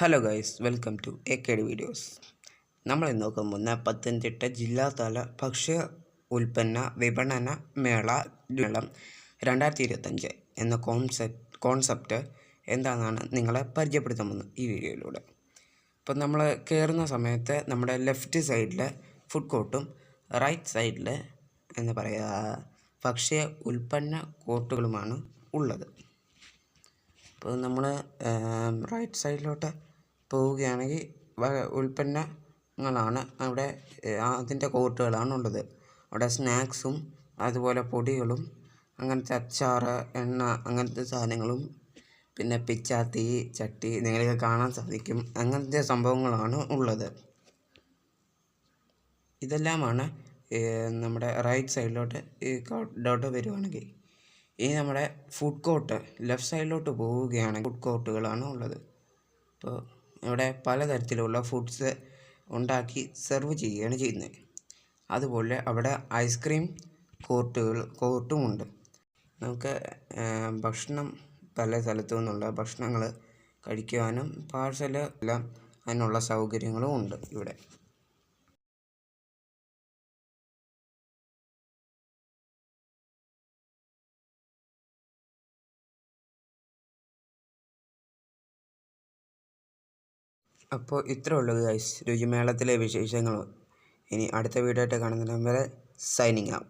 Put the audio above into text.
Hello guys welcome to A K D videos നമ്മൾ ഇന്ന് നോക്കാൻ പോകുന്ന പത്തനംതിട്ട ജില്ലാതല ഭക്ഷ്യ ഉൽപ്പന്ന വിപണന മേള മേളം രണ്ടായിരത്തി ഇരുപത്തഞ്ച് എന്ന കോൺസെപ്റ്റ് കോൺസെപ്റ്റ് എന്താണെന്നാണ് നിങ്ങളെ പരിചയപ്പെടുത്തുന്നത് ഈ വീഡിയോയിലൂടെ. അപ്പോൾ നമ്മൾ കയറുന്ന സമയത്ത് നമ്മുടെ ലെഫ്റ്റ് സൈഡിൽ ഫുഡ് കോർട്ടും റൈറ്റ് സൈഡിൽ എന്താ പറയുക ഭക്ഷ്യ ഉൽപ്പന്ന കോർട്ടുകളുമാണ് ഉള്ളത്. അപ്പോൾ നമ്മൾ റൈറ്റ് സൈഡിലോട്ട് പോവുകയാണെങ്കിൽ ഉൽപ്പന്നങ്ങളാണ് അവിടെ അതിന്റെ കോർട്ടുകളാണ് ഉള്ളത്. അവിടെ സ്നാക്സും അതുപോലെ പൊടികളും അങ്ങനത്തെ അച്ചാറ് എണ്ണ അങ്ങനത്തെ സാധനങ്ങളും പിന്നെ പിച്ചാത്തി ചട്ടി നിങ്ങൾക്ക് കാണാൻ സാധിക്കും. അങ്ങനത്തെ സംഭവങ്ങളാണ് ഉള്ളത്. ഇതെല്ലാമാണ് നമ്മുടെ റൈറ്റ് സൈഡിലോട്ട് ഈ കോട്ടിലോട്ട് വരുവാണെങ്കിൽ. ഈ നമ്മുടെ ഫുഡ് കോർട്ട് ലെഫ്റ്റ് സൈഡിലോട്ട് പോവുകയാണെങ്കിൽ ഫുഡ് കോർട്ടുകളാണ് ഉള്ളത്. അപ്പോൾ ഇവിടെ പലതരത്തിലുള്ള ഫുഡ്സ് ഉണ്ടാക്കി സെർവ് ചെയ്യുകയാണ് ചെയ്യുന്നത്. അതുപോലെ അവിടെ ഐസ്ക്രീം കോർട്ടുകൾ കോർട്ടുമുണ്ട്. നമുക്ക് ഭക്ഷണം പല സ്ഥലത്തു നിന്നുള്ള ഭക്ഷണങ്ങൾ കഴിക്കുവാനും പാഴ്സൽ എല്ലാം അതിനുള്ള സൗകര്യങ്ങളും ഉണ്ട് ഇവിടെ. അപ്പോൾ ഇത്രേ ഉള്ളൂ ഗൈസ്. രുചിമേളത്തിലെ വിശേഷങ്ങൾ. ഇനി അടുത്ത വീഡിയോ ആയിട്ട് കാണുന്നതിന് വരെ സൈനിങ് ആവും